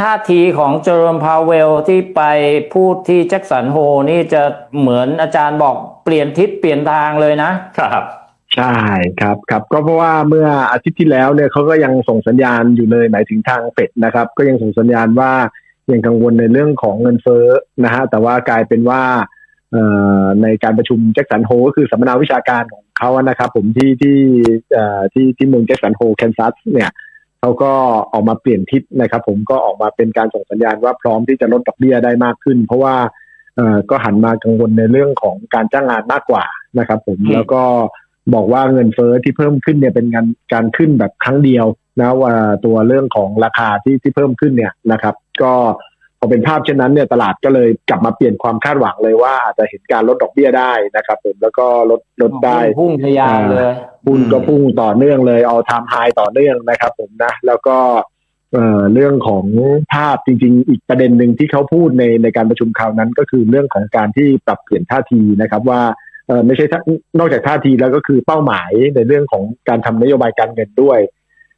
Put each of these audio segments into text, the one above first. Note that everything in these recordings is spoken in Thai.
ท่าทีของเจอร์มพาวเวลที่ไปพูดที่แจ็คสันโฮนี่จะเหมือนอาจารย์บอกเปลี่ยนทิศเปลี่ยนทางเลยนะครับใช่ครับครับก็เพราะว่าเมื่ออาทิตย์ที่แล้วเนี่ยเขาก็ยังส่งสัญญาณอยู่เลยหมายถึงทางเฟดนะครับ ก็ยังส่งสัญญาณว่ายังกังวลในเรื่องของเงินเฟ้อนะฮะแต่ว่ากลายเป็นว่าเอ่อในการประชุมแจ็คสันโฮก็คือสัมมนาวิชาการของเขานะครับ ผมที่ที่เอ่อที่ที่เมืองแจ็คสันโฮแคนซัสเนี่ย เขาก็ออกมาเปลี่ยนทิศนะครับ ผมก็ออกมาเป็นการส่งสัญญาณว่าพร้อมที่จะลดดอกเบี้ยได้มากขึ้น เพราะว่าเอ่อก็หันมากังวลในเรื่องของการจ้างงานมากกว่านะครับ ผมอืมแล้วก็บอกว่าเงินเฟ้อที่เพิ่มขึ้นเนี่ยเป็นงานการขึ้นแบบครั้งเดียวนะว่าตัวเรื่องของราคาที่ที่เพิ่มขึ้นเนี่ยนะครับ ก็ พอเป็นภาพเช่นนั้นเนี่ยตลาดก็เลยกลับมาเปลี่ยนความคาดหวังเลยว่าอาจจะเห็นการลดดอกเบี้ยได้นะครับผมแล้วก็ลดลดได้พุ่งทะยานเลยหุ้นก็พุ่งต่อเนื่องเลยเอาทำไฮต่อเนื่องนะครับ ผมนะ แล้วก็เอ่อเรื่องของภาพจริง ๆ อีกประเด็นหนึ่งที่เขาพูดในในการประชุมคราวนั้น ก็คือเรื่องของการที่ปรับเปลี่ยนท่าทีนะครับว่าเออไม่ใช่ท่านอกจากท่าทีแล้วก็คือเป้าหมายในเรื่องของการทำนโยบายการเงินด้วย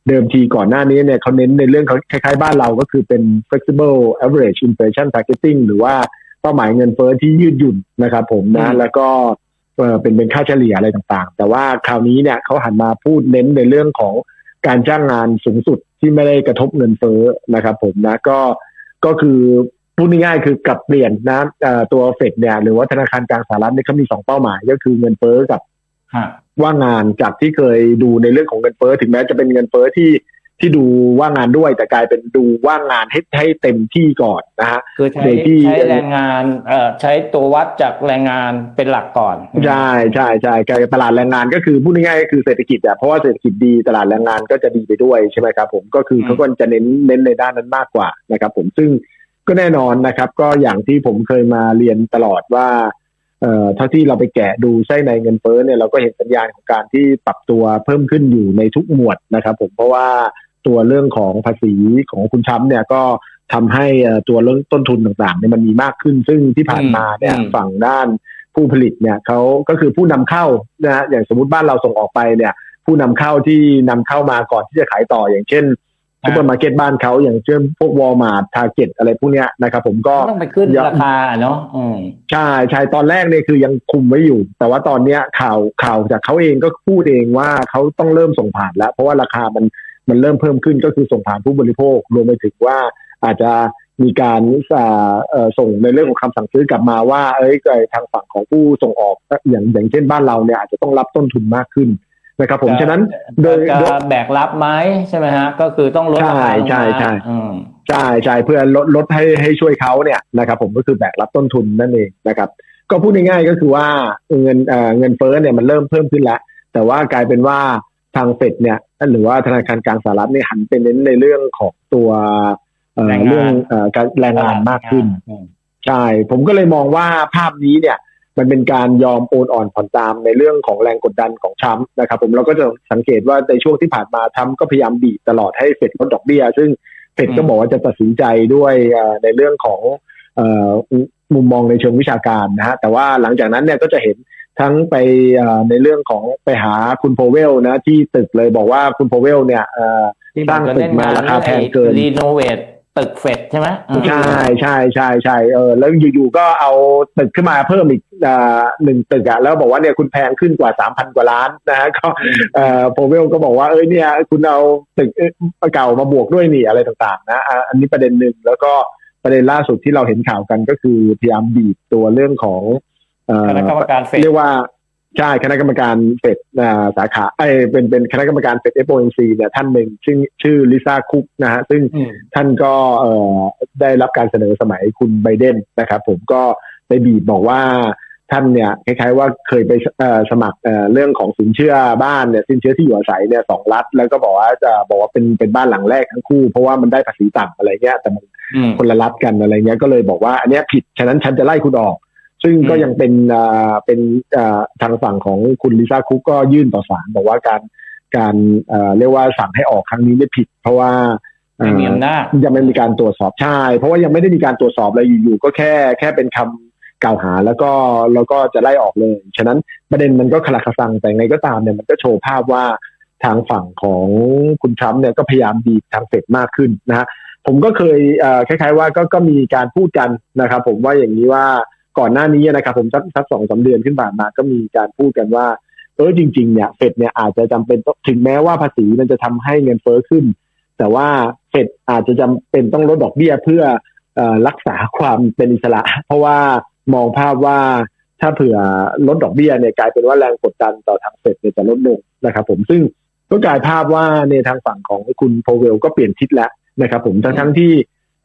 เดิมทีก่อนหน้านี้เนี่ยเขาเน้นในเรื่องเขาคล้ายๆบ้านเราก็คือเป็น flexible average inflation targeting หรือว่าเป้าหมายเงินเฟ้อที่ยืดหยุ่นนะครับผมนะอืมแล้วก็เอ่อเป็นเป็นค่าเฉลี่ยอะไรต่างๆ แต่ว่าคราวนี้เนี่ยเขาหันมาพูดเน้นในเรื่องของการจ้างงานสูงสุดที่ไม่ได้กระทบเงินเฟ้อนะครับผมนะก็ก็คือพูดง่ายๆคือกลับเปลี่ยนนะเอ่อตัวเฟดเนี่ยหรือว่าธนาคารกลางสหรัฐเนี่ยเขามีสองเป้าหมาย ก็คือเงินเฟ้อกับฮะ ว่างงานจากที่เคยดูในเรื่องของเงินเฟ้อถึงแม้จะเป็นเงินเฟ้อที่ที่ดูว่างงานด้วย แต่กลายเป็นดูว่างงานให้ให้เต็มที่ก่อนนะฮะคือใช้โดยที่ใช้แรงงานเอ่อใช้ตัววัดจากแรงงานเป็นหลักก่อนใช่ใช่ใช่การตลาดแรงงานก็คือพูดง่ายๆก็คือเศรษฐกิจอะเพราะว่าเศรษฐกิจดีตลาดแรงงานก็จะดีไปด้วยใช่ไหมครับผมก็คือเขาก็จะเน้นเน้นในด้านนั้นมากกว่านะครับ ผมซึ่งก็แน่นอนนะครับ ก็อย่างที่ผมเคยมาเรียนตลอดว่า เอ่อเท่าที่เราไปแกะดูไส้ในเงินเฟ้อเนี่ยเราก็เห็นสัญญาณของการที่ปรับตัวเพิ่มขึ้นอยู่ในทุกหมวดนะครับ ผมเพราะว่าตัวเรื่องของภาษีของคุณช้ำเนี่ยก็ทำให้เอ่อตัวเรื่องต้นทุนต่างๆเนี่ยมันมีมากขึ้น ซึ่งที่ผ่านมาเนี่ยฝั่งด้านผู้ผลิตเนี่ยเขาก็คือผู้นำเข้านะฮะอย่างสมมติบ้านเราส่งออกไปเนี่ย ผู้นำเข้าที่นำเข้ามาก่อนที่จะขายต่ออย่างเช่นอ่า ซูเปอร์มาร์เก็ตบ้านเขาอย่างเช่นพวกวอลมาร์ททาร์เก็ตอะไรพวกเนี้ยนะครับผมก็ต้องไปขึ้นอย่าราคาเนาะอืมใช่ใช่ตอนแรกเนี่ยคือยังคุมไว้อยู่ แต่ว่าตอนเนี้ยข่าวข่าวจากเขาเองก็พูดเองว่าเขาต้องเริ่มส่งผ่านแล้ว เพราะว่าราคามันมันเริ่มเพิ่มขึ้นก็คือส่งผ่านผู้บริโภครวมไปถึงว่าอาจจะมีการอ่าเอ่อส่งในเรื่องของคำสั่งซื้อกลับมาว่า เอ้ยทางฝั่งของผู้ส่งออกอย่างอย่างเช่นบ้านเราเนี่ยอาจจะต้องรับต้นทุนมากขึ้น นะครับผมจะฉะนั้นโดยจะโดยแบกรับไหมใช่ไหมฮะ ก็คือต้องลดราคาลงใช่มาใช่ใช่อืมใช่ใช่เพื่อลดลดให้ให้ช่วยเขาเนี่ยนะครับผมก็คือแบกรับต้นทุนนั่นเองนะครับ ก็พูดง่ายๆก็คือว่าเงินเอ่อเงินเฟ้อเนี่ยมันเริ่มเพิ่มขึ้นแล้ว แต่ว่ากลายเป็นว่าทางเฟดเนี่ยหรือว่าธนาคารกลางสหรัฐเนี่ยหันไปเน้นในเรื่องของตัวเอ่อแรงงานเรื่องเอ่อการแรงงานมากขึ้นอืมใช่ผมก็เลยมองว่าภาพนี้เนี่ย มันเป็นการยอมโอนอ่อนผ่อนตามในเรื่องของแรงกดดันของทรัมป์นะครับ ผมเราก็จะสังเกตว่าในช่วงที่ผ่านมาทรัมป์ก็พยายามบีบตลอดให้เฟดลดดอกเบี้ย ซึ่งเฟดก็บอกว่าจะตัดสินใจด้วยเอ่อในเรื่องของเอ่อมุมมองในเชิงวิชาการนะฮะแต่ว่าหลังจากนั้นเนี่ยก็จะเห็นทั้งไปเอ่อในเรื่องของไปหาคุณโพเวลนะที่ตึกเลยบอกว่าคุณโพเวลเนี่ยเอ่อที่สร้างตึกมาราคาแพงเกินรีโนเวท ตึกเฟดใช่ไหมอืมใช่ใช่ใช่ใช่เออแล้วอยู่ๆก็เอาตึกขึ้นมาเพิ่มอีกอ่าหนึ่งตึกอะแล้วบอกว่าเนี่ยคุณแพงขึ้นกว่าสามพันกว่าล้านนะฮะก็เอ่อโพเวลก็บอกว่าเอ้ยเนี่ย คุณเอาตึกเก่ามาบวกด้วยนี่อะไรต่างๆนะอะอันนี้ประเด็นหนึ่งแล้วก็ประเด็นล่าสุดที่เราเห็นข่าวกันก็คือพยายามบีบตัวเรื่องของเอ่อคณะกรรมการเฟดเรียกว่า ใช่คณะกรรมการเฟดอ่าสาขาเอยเป็นเป็นคณะกรรมการเฟด FOMC เนี่ยท่านหนึ่งชื่อชื่อลิซ่าคุกนะฮะซึ่งอืมท่านก็เอ่อได้รับการเสนอสมัยคุณไบเดนนะครับผมก็ไปบีบบอกว่าท่านเนี่ยคล้ายๆว่าเคยไปเอ่อสมัครเอ่อเรื่องของสินเชื่อบ้านเนี่ยสินเชื่อที่อยู่อาศัยเนี่ยสองรัฐแล้วก็บอกว่าจะบอกว่าเป็นเป็นบ้านหลังแรกทั้งคู่ เพราะว่ามันได้ภาษีต่ำอะไรเงี้ยแต่มันอืมคนละรัฐกันอะไรเงี้ยก็เลยบอกว่าอันเนี้ยผิดฉะนั้นฉันจะไล่คุณออก ซึ่งก็อืมยังเป็นอ่าเป็นอ่าทางฝั่งของคุณลิซ่าคุกก็ยื่นต่อศาลบอกว่าการการเอ่อเรียกว่าสั่งให้ออกครั้งนี้ไม่ผิด เพราะว่าเอ่ไม่อมีอำนาจยังไม่มีการตรวจสอบใช่ เพราะว่ายังไม่ได้มีการตรวจสอบอะไรอยู่ๆก็แค่แค่เป็นคำกล่าวหาแล้วก็แล้วก็จะไล่ออกเลย ฉะนั้นประเด็นมันก็คลาคาซังแต่ไงก็ตามเนี่ยมันก็โชว์ภาพว่าทางฝั่งของคุณทรัมป์เนี่ยก็พยายามบีบทางเฟดมากขึ้นนะฮะผมก็เคยเอ่อคล้ายๆว่าก็ก็มีการพูดกันนะครับผมว่าอย่างนี้ว่า ก่อนหน้านี้นะครับผมสักสักสองสาเดือนขึ้นผ่านมาก็มีการพูดกันว่าเออจริงๆเนี่ยเฟดเนี่ยอาจจะจำเป็นต้องถึงแม้ว่าภาษีมันจะทำให้เงินเฟ้อขึ้น แต่ว่าเฟดอาจจะจำเป็นต้องลดดอกเบี้ยเพื่อเอ่อรักษาความเป็นอิสระ เพราะว่ามองภาพว่าถ้าเผื่อลดดอกเบี้ยเนี่ยกลายเป็นว่าแรงกดดันต่อทางเฟดเนี่ยจะลดลงนะครับ ผมซึ่งก็กลายภาพว่าในทางฝั่งของคุณโพเวลก็เปลี่ยนทิศแล้วนะครับ ผมทั้งทั้งที่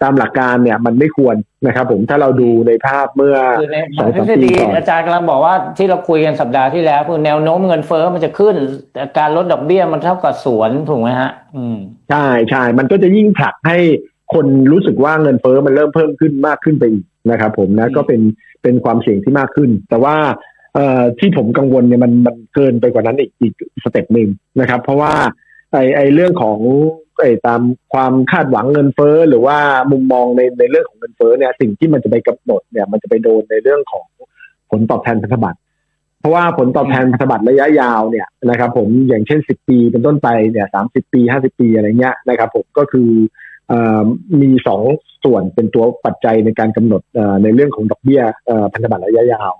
ตามหลักการเนี่ยมันไม่ควรนะครับผมถ้าเราดูในภาพเมื่อคือในสองทฤสามษปีฎีก่อนอาจารย์กำลังบอกว่าที่เราคุยกันสัปดาห์ที่แล้วคือแนวโน้มเงินเฟ้อมันจะขึ้นแต่การลดดอกเบี้ยมันเท่ากับสวนถูกไหมฮะ อืมใช่ใช่มันก็จะยิ่งผลักให้คนรู้สึกว่าเงินเฟ้อมันเริ่มเพิ่มขึ้นมากขึ้นไปอีกนะครับ ผมนะอืมก็เป็นเป็นความเสี่ยงที่มากขึ้น แต่ว่าเอ่อที่ผมกังวลเนี่ยมันมันเกินไปกว่านั้นอีกอีกสเต็ปหนึ่งนะครับ เพราะว่าไอไอเรื่องของ ไอ้ตามความคาดหวังเงินเฟ้อหรือว่ามุมมองในในเรื่องของเงินเฟ้อเนี่ยสิ่งที่มันจะไปกำหนดเนี่ยมันจะไปโดนในเรื่องของผลตอบแทนพันธบัตรเพราะว่าผลตอบแทนพันธบัตรระยะยาวเนี่ยนะครับ ผมอย่างเช่น10ปีเป็นต้นไปเนี่ย30ปี50ปีอะไรเงี้ยนะครับ ผมก็คืออ่อมีสองส่วนเป็นตัวปัจจัยในการกำหนดอ่อในเรื่องของดอกเบี้ยอ่อพันธบัตรระยะยาว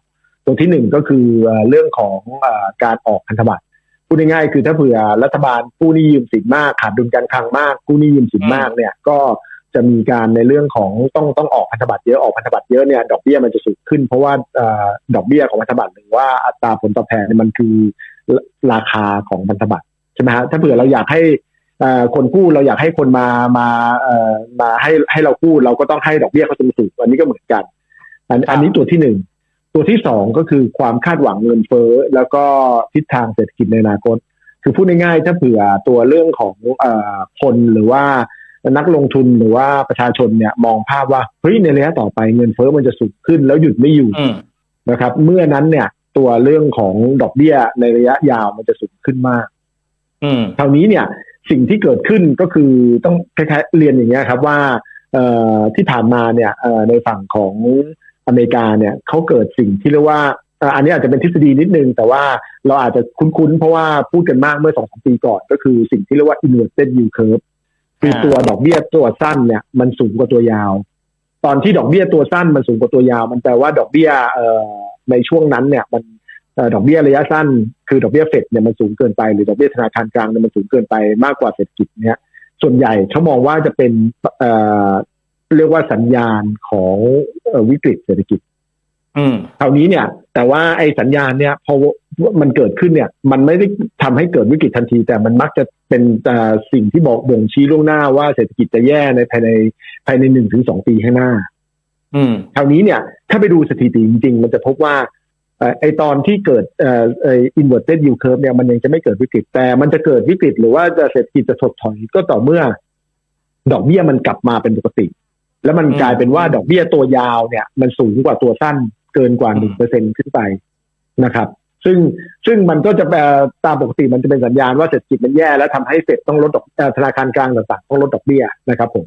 ตัวที่หนึ่งก็คือเรื่องของอ่อการออกพันธบัตร พูดง่ายๆคือถ้าเผื่อรัฐบาลกู้หนี้ยืมสินมากขาดดุลการคลังมากกู้หนี้ยืมสินมากเนี่ยก็จะมีการในเรื่องของต้องต้องออกพันธบัตรเยอะออกพันธบัตรเยอะเนี่ยดอกเบี้ยมันจะสูงขึ้น เพราะว่าเอ่อดอกเบี้ยของพันธบัตรหรือว่าอัตราผลตอบแทนเนี่ยมันคือราคาของพันธบัตรใช่ไหมฮะถ้าเผื่อเราอยากให้เอ่อคนกู้เราอยากให้คนมามาเอ่อมาให้ให้เรากู้เราก็ต้องให้ดอกเบี้ยเขาสูงสูงอันนี้ก็เหมือนกัน อันอันนี้ตัวที่หนึ่ง ตัวที่สองก็คือความคาดหวังเงินเฟ้อแล้วก็ทิศทางเศรษฐกิจในอนาคต คือพูดง่ายๆถ้าเผื่อตัวเรื่องของเออคนหรือว่านักลงทุนหรือว่าประชาชนเนี่ยมองภาพว่าเฮ้ยในระยะต่อไปเงินเฟ้อมันจะสูงขึ้นแล้วหยุดไม่อยู่อืมนะครับ เมื่อนั้นเนี่ย ตัวเรื่องของดอกเบี้ยในระยะยาวมันจะสูงขึ้นมากอืมคราวนี้เนี่ย สิ่งที่เกิดขึ้นก็คือต้องคล้ายๆเรียนอย่างเงี้ยครับว่าเอ่อที่ผ่านมาเนี่ยเอ่อในฝั่งของ อเมริกาเนี่ยเขาเกิดสิ่งที่เรียกว่าอันนี้อาจจะเป็นทฤษฎีนิดนึง แต่ว่าเราอาจจะคุ้นๆ เพราะว่าพูดกันมากเมื่อสองสามปีก่อน ก็คือสิ่งที่เรียกว่า inverted yield curve คือตัวดอกเบี้ยตัวสั้นเนี่ยมันสูงกว่าตัวยาว ตอนที่ดอกเบี้ยตัวสั้นมันสูงกว่าตัวยาว มันแปลว่าดอกเบี้ยเอ่อในช่วงนั้นเนี่ยมันดอกเบี้ยระยะสั้น คือดอกเบี้ยเฟดเนี่ยมันสูงเกินไปหรือดอกเบี้ยธนาคารกลางเนี่ยมันสูงเกินไปมากกว่าเศรษฐกิจเนี่ยส่วนใหญ่เขามองว่าจะเป็น เอ่อเรียกว่าสัญญาณของเอ่อวิกฤตเศรษฐกิจอืมคราวนี้เนี่ย แต่ว่าไอ้สัญญาณเนี่ยพอมันเกิดขึ้นเนี่ย มันไม่ได้ทำให้เกิดวิกฤตทันที แต่มันมักจะเป็นเอ่อสิ่งที่บอกบ่งชี้ล่วงหน้าว่าเศรษฐกิจจะแย่ในภายในภายในหนึ่งถึงสองปีข้างหน้าอืมคราวนี้เนี่ย ถ้าไปดูสถิติจริง ๆ มันจะพบว่าเอ่อไอตอนที่เกิดเอ่อไอ inverted yield curve เนี่ยมันยังจะไม่เกิดวิกฤต แต่มันจะเกิดวิกฤตหรือว่าจะเศรษฐกิจจะถดถอยก็ต่อเมื่อ ดอกเบี้ยมันกลับมาเป็นปกติ แล้วมันอืมกลายเป็นว่าดอกเบี้ยตัวยาวเนี่ย มันสูงกว่าตัวสั้นเกินกว่าอืหนึ่มงเปอร์เซ็นขึ้นไปนะครับ ซึ่งซึ่งมันก็จะแปลตามปกติมันจะเป็นสัญญาณว่าเศรษฐกิจมันแย่แล้วทำให้เฟดต้องลดดอกเอ่อธนาคารกลางต่างๆต้องลดดอกเบี้ยนะครับ ผม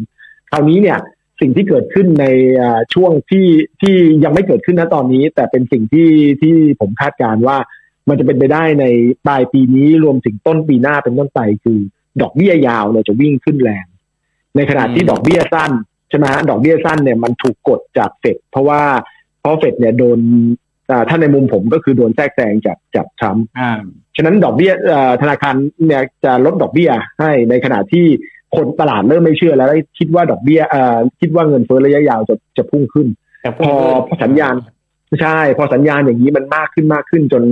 คราวนี้เนี่ยสิ่งที่เกิดขึ้นในอ่าช่วงที่ที่ยังไม่เกิดขึ้นนะตอนนี้ แต่เป็นสิ่งที่ที่ผมคาดการณ์ว่า มันจะเป็นไปได้ในปลายปีนี้รวมถึงต้นปีหน้าเป็นต้นไปคือ ดอกเบี้ยยาวเนี่ยจะวิ่งขึ้นแรง ในขณะที่อืมดอกเบี้ยสั้น ใช่ไหมฮะดอกเบี้ยสั้นเนี่ยมันถูกกดจากเฟดเพราะว่าเพราะเฟดเนี่ยโดนอ่าถ้าในมุมผมก็คือโดนแทรกแซงจากจากทรัมป์อ่าฉะนั้นดอกเบี้ยเอ่อธนาคารเนี่ยจะลดดอกเบี้ยให้ในขณะที่คนตลาดเริ่มไม่เชื่อแล้วแล้วคิดว่าดอกเบี้ยเอ่อคิดว่าเงินเฟ้อระยะยาวจะจะพุ่งขึ้นแต่พอพอสัญญาณใช่ พอสัญญาณอย่างนี้มันมากขึ้นมากขึ้นจน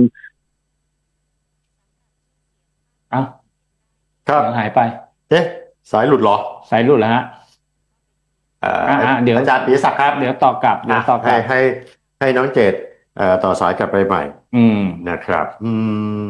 เอ้าครับเสียงหายไป เอ๊ะ สายหลุดเหรอ สายหลุดแล้วฮะ เอ่ออ่าอ่าเดี๋ยวอาจารย์ปิยศักดิ์ครับ เดี๋ยวต่อกลับเดี๋ยวต่อกลัให้บให้ให้น้องเจตเอ่อต่อสายกลับไปใหม่ อืมนะครับ อื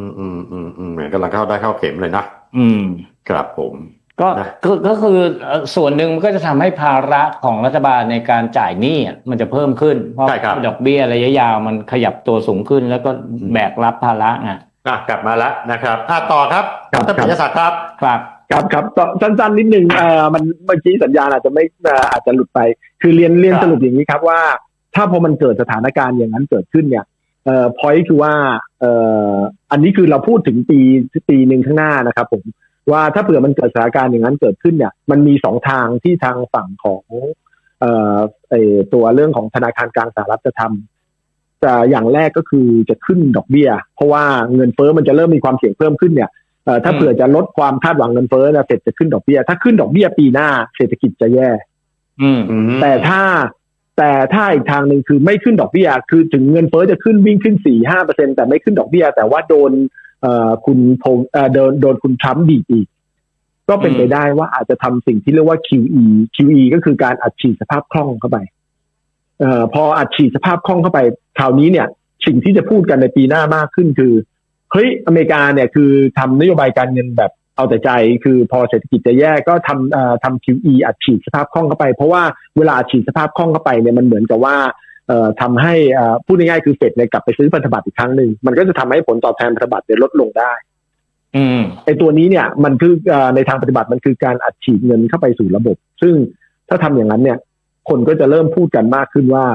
มอืมอืมอืมเหมือนกำลังเข้าได้เข้าเข็มเลยนะอืมครับผมก็นะคือก็คือเอ่อส่วนหนึ่งมันก็จะทำให้ภาระของรัฐบาลในการจ่ายหนี้อะมันจะเพิ่มขึ้น เพราะใช่ครับดอกเบี้ยระยะยาวมันขยับตัวสูงขึ้น แล้วก็แบกรับภาระไงอะกลับมาแล้วนะครับอะต่อครับครับท่านปิยศักดิ์ครับครับ ครับครับต่อสั้นๆนิดนึงเอ่อมันเมื่อกี้สัญญาณอาจจะไม่อาจจะหลุดไป คือเรียนเรียนสรุปอย่างนี้ครับว่า ถ้าพอมันเกิดสถานการณ์อย่างนั้นเกิดขึ้นเนี่ยเอ่อพอยคือว่าเอ่ออันนี้คือเราพูดถึงปีปีหนึ่งข้างหน้านะครับผมว่าถ้าเผื่อมันเกิดสถานการณ์อย่างนั้นเกิดขึ้นเนี่ย มันมีสองทางที่ทางฝั่งของเอ่อตัวเรื่องของธนาคารกลางสหรัฐจะทำแต่อย่างแรกก็คือจะขึ้นดอกเบี้ย เพราะว่าเงินเฟ้อมันจะเริ่มมีความเสี่ยงเพิ่มขึ้นเนี่ย ถ้าอืมเผื่อจะลดความคาดหวังเงินเฟ้อเนี่ยเฟดจะขึ้นดอกเบี้ย ถ้าขึ้นดอกเบี้ยปีหน้า เศรษฐกิจจะแย่อืมอืมแต่ถ้าแต่ถ้าอีกทางหนึ่งคือไม่ขึ้นดอกเบี้ย คือถึงเงินเฟ้อจะขึ้นวิ่งขึ้นสี่ห้าเปอร์เซ็นแต่ไม่ขึ้นดอกเบี้ย แต่ว่าโดนเอ่อคุณโพเอ่อโดนโดนคุณทรัมป์ดีดอีก ก็เป็นไปอืมได้ว่าอาจจะทำสิ่งที่เรียกว่า QE QE ก็คือการอัดฉีดสภาพคล่องเข้าไปเอ่อพออัดฉีดสภาพคล่องเข้าไปคราวนี้เนี่ย สิ่งที่จะพูดกันในปีหน้ามากขึ้นคือเฮ้ยอเมริกาเนี่ยคือทำนโยบายการเงินแบบเอาแต่ใจ คือพอเศรษฐกิจจะแย่ก็ทำเอ่อทำ QE อัดฉีดสภาพคล่องเข้าไป เพราะว่าเวลาอัดฉีดสภาพคล่องเข้าไปเนี่ยมันเหมือนกับว่าเอ่อทำให้เอ่อพูดง่ายๆคือเฟดเนี่ยกลับไปซื้อพันธบัตรอีกครั้งหนึ่งมันก็จะทำให้ผลตอบแทนพันธบัตรเนี่ยลดลงได้อืมไอ้ตัวนี้เนี่ยมันคือเอ่อในทางปฏิบัติมันคือการอัดฉีดเงินเข้าไปสู่ระบบ ซึ่งถ้าทำอย่างนั้นเนี่ย คนก็จะเริ่มพูดกันมากขึ้นว่า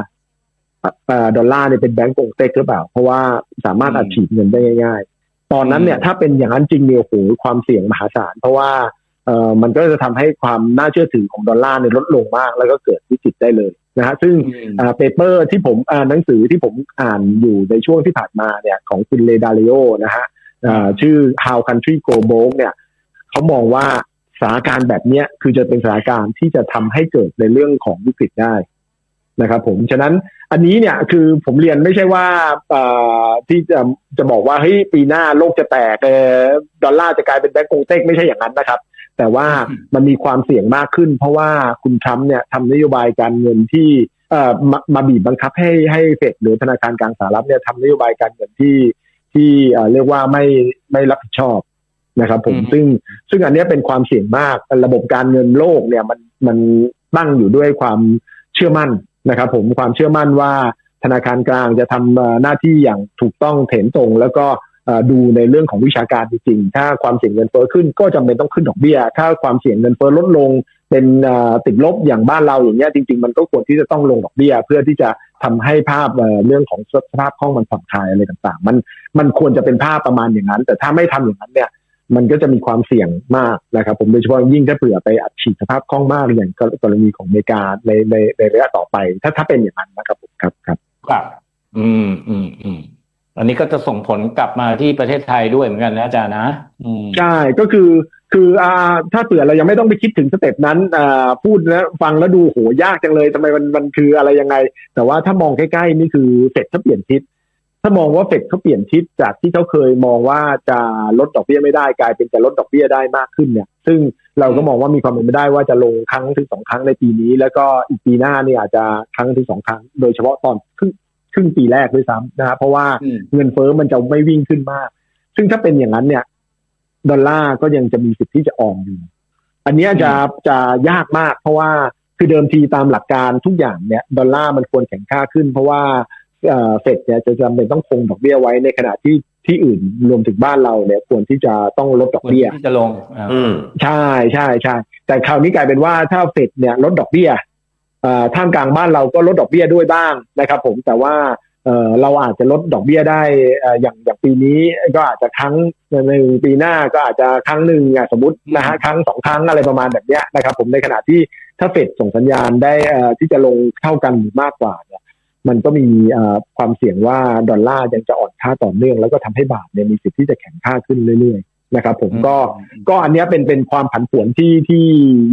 เอ่อดอลลาร์เนี่ยเป็นแบงก์กงเต็กหรือเปล่า เพราะว่าสามารถอัดฉีดเงินได้ง่ายๆ ตอนนั้นเนี่ยถ้าเป็นอย่างนั้นจริงเนี่ยโอ้โหความเสี่ยงมหาศาล เพราะว่าเอ่อมันก็จะทำให้ความน่าเชื่อถือของดอลลาร์เนี่ยลดลงมาก แล้วก็เกิดวิกฤตได้เลยนะฮะซึ่งเปเปอร์ที่ผมอ่านหนังสือที่ผมอ่านอยู่ในช่วงที่ผ่านมาเนี่ยของคุณเลดาริโอนะฮะอ่าชื่อ How Country Go Broke เนี่ยเขามองว่าสถานการณ์แบบเนี้ยคือจะเป็นสถานการณ์ที่จะทำให้เกิดในเรื่องของวิกฤตได้ นะครับผมฉะนั้นอันนี้เนี่ยคือผมเรียนไม่ใช่ว่าเอ่อที่จะจะบอกว่าเฮ้ยปีหน้าโลกจะแตกเอ่อดอลลาร์จะกลายเป็นแบงก์กงเต็กไม่ใช่อย่างนั้นนะครับ แต่ว่าอืมมันมีความเสี่ยงมากขึ้น เพราะว่าคุณทรัมป์เนี่ยทำนโยบายการเงินที่เอ่อมามาบีบบังคับให้ให้เฟดหรือธนาคารกลางสหรัฐเนี่ยทำนโยบายการเงินที่ที่เอ่อเรียกว่าไม่ไม่รับผิดชอบนะครับผมอืมซึ่งซึ่งอันเนี้ยเป็นความเสี่ยงมากระบบการเงินโลกเนี่ยมันมันตั้งอยู่ด้วยความเชื่อมั่น นะครับผมความเชื่อมั่นว่าธนาคารกลางจะทำหน้าที่อย่างถูกต้องเถนตรง แล้วก็ดูในเรื่องของวิชาการจริงๆ ถ้าความเสี่ยงเงินเฟ้อขึ้นก็จำเป็นต้องขึ้นดอกเบี้ย ถ้าความเสี่ยงเงินเฟ้อลดลงเป็นติดลบอย่างบ้านเราอย่างเงี้ยจริง ๆ มันก็ควรที่จะต้องลงดอกเบี้ย เพื่อที่จะทำให้ภาพเอ่อเรื่องของสภาพคล่องมันผ่อนคลายอะไรต่างๆ มันมันควรจะเป็นภาพประมาณอย่างนั้น แต่ถ้าไม่ทำอย่างนั้นเนี่ย มันก็จะมีความเสี่ยงมากนะครับ ผมโดยเฉพาะยิ่งถ้าเผื่อไปอัดฉีดสภาพคล่องมากอย่างกรณีของอเมริกาในในในระยะต่อไป ถ้าถ้าเป็นอย่างนั้นนะครับผมครับครับครับอืมอืมอืมอันนี้ก็จะส่งผลกลับมาที่ประเทศไทยด้วยเหมือนกันนะอาจารย์นะอืมใช่ก็คือคืออ่าถ้าเผื่อเรายังไม่ต้องไปคิดถึงสเต็ปนั้นอ่าพูดแล้วฟังแล้วดูโหยากจังเลยทำไมมันมันคืออะไรยังไง แต่ว่าถ้ามองใกล้ๆนี่คือเฟดเขาเปลี่ยนทิศ ถ้ามองว่าเฟดเขาเปลี่ยนทิศจากที่เขาเคยมองว่าจะลดดอกเบี้ยไม่ได้กลายเป็นจะลดดอกเบี้ยได้มากขึ้นเนี่ย ซึ่งเราก็มองว่ามีความเป็นไปได้ว่าจะลงครั้งถึงสองครั้งในปีนี้ แล้วก็อีกปีหน้าเนี่ยอาจจะครั้งถึงสองครั้ง โดยเฉพาะตอนครึ่งครึ่งปีแรกด้วยซ้ำนะฮะเพราะว่าเงินเฟ้อมันจะไม่วิ่งขึ้นมาก ซึ่งถ้าเป็นอย่างนั้นเนี่ย ดอลลาร์ก็ยังจะมีสิทธิ์ที่จะอ่อนอยู่ อันนี้จะจะยากมาก เพราะว่าคือเดิมทีตามหลักการทุกอย่างเนี่ย ดอลลาร์มันควรแข็งค่าขึ้น เพราะว่า เอ่อเฟดเนี่ยจะจำเป็นต้องคงดอกเบี้ยไว้ในขณะที่ที่อื่นรวมถึงบ้านเราเนี่ยควรที่จะต้องลดดอกควรเบี้ยที่จะลงอ่าอืมใช่ใช่ใช่แต่คราวนี้กลายเป็นว่าถ้าเฟดเนี่ยลดดอกเบี้ยเอ่อท่ามกลางบ้านเราก็ลดดอกเบี้ยด้วยบ้างนะครับ ผมแต่ว่าเอ่อเราอาจจะลดดอกเบี้ยได้เอ่ออย่างอย่างปีนี้ก็อาจจะครั้งในปีหน้าก็อาจจะครั้งหนึ่งอะสมมตินะฮะครั้งสองครั้งอะไรประมาณแบบเนี้ยนะครับ ผมในขณะที่ถ้าเฟดส่งสัญญาณได้เอ่อที่จะลงเท่ากันหรือมากกว่าเนี่ย มันก็มีเอ่อความเสี่ยงว่าดอลลาร์ยังจะอ่อนค่าต่อเนื่อง แล้วก็ทำให้บาทเนี่ยมีสิทธิ์ที่จะแข็งค่าขึ้นเรื่อยๆนะครับผมก็ก็อันเนี้ยเป็นเป็นความผันผวนที่ที่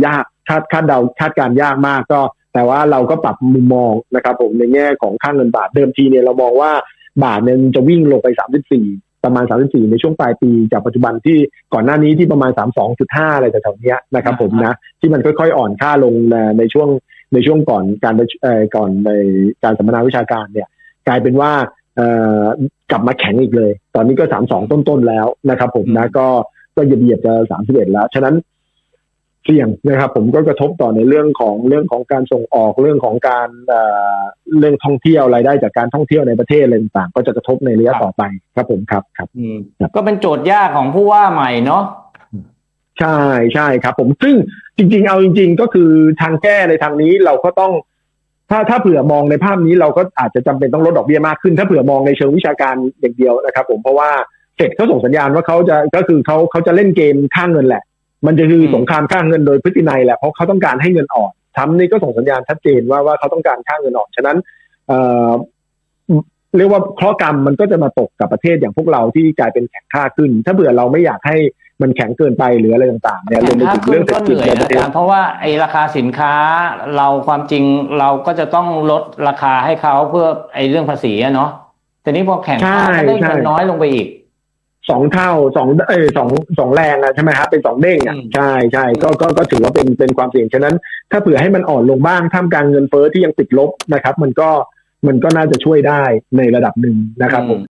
ยากคาดคาดเดาคาดการณ์ยากมากก็ แต่ว่าเราก็ปรับมุมมองนะครับผมในแง่ของค่าเงินบาทเดิมทีเนี่ยเรามองว่าบาทเนี่ยจะวิ่งลงไป 34 ประมาณ 34 ในช่วงปลายปี จากปัจจุบันที่ก่อนหน้านี้ที่ประมาณ 32.5 อะไรแถวๆเนี้ยนะครับผมนะที่มันค่อยๆอ่อนค่าลงในในช่วง ในช่วงก่อนการประชุเอ่อก่อนในการสัมมนาวิชาการเนี่ย กลายเป็นว่าเอ่อกลับมาแข็งอีกเลย ตอนนี้ก็32ต้นๆแล้วนะครับผมนะก็ก็เหยียบๆจะสามสิบเอ็ดแล้ว ฉะนั้นเสี่ยงนะครับผมก็กระทบต่อในเรื่องของเรื่องของการส่งออกเรื่องของการเอ่อเรื่องท่องเที่ยวรายได้จากการท่องเที่ยวในประเทศอะไรต่างๆ ก็จะกระทบในระยะต่อไปครับผมครับครับอืมก็เป็นโจทย์ยากของผู้ว่าใหม่เนาะ ใช่ใช่ครับ ผมซึ่งจริง ๆ เอาจริง ๆ ก็คือทางแก้ในทางนี้เราก็ต้อง ถ้าถ้าเผื่อมองในภาพนี้เราก็อาจจะจำเป็นต้องลดดอกเบี้ยมากขึ้น ถ้าเผื่อมองในเชิงวิชาการอย่างเดียวนะครับ ผมเพราะว่าเฟดเขาส่งสัญญาณว่าเขาจะก็คือเขาเขาจะเล่นเกมค่าเงินแหละ มันจะคือสงครามค่าเงินโดยพฤตินัยแหละเพราะเขาต้องการให้เงินอ่อนทำนี่ก็ส่งสัญญาณชัดเจนว่าว่าเขาต้องการค่าเงินอ่อนฉะนั้นเอ่อเรียกว่าเคราะห์กรรมมันก็จะมาตกกับประเทศอย่างพวกเราที่กลายเป็นแข็งค่าขึ้น ถ้าเผื่อเราไม่อยากให้ มันแข็งเกินไปหรืออะไรต่างๆเนี่ยรวมไปถ้าถึงขึ้เรื่นองเศรก็ษฐเหกิจนื่อยในปนะระเทอาศจารย์เพราะว่าไอ้ราคาสินค้าเราความจริงเราก็จะต้องลดราคาให้เขาเพื่อไอ้เรื่องภาษีอะเนาะทีนี้พอแข่งใช่ค่าก็ได้ใช่เงินน้อยลงไปอีกสองเท่าสองเออสองสองแรงอะใช่ไหมฮะเป็นสองเด้งอะอืมใช่ใช่ก็ก็ก็ถือว่าเป็นเป็นความเสี่ยงฉะนั้น ถ้าเผื่อให้มันอ่อนลงบ้างท่ามกลางเงินเฟ้อที่ยังติดลบนะครับ มันก็มันก็น่าจะช่วยได้ในระดับหนึ่งนะครับผม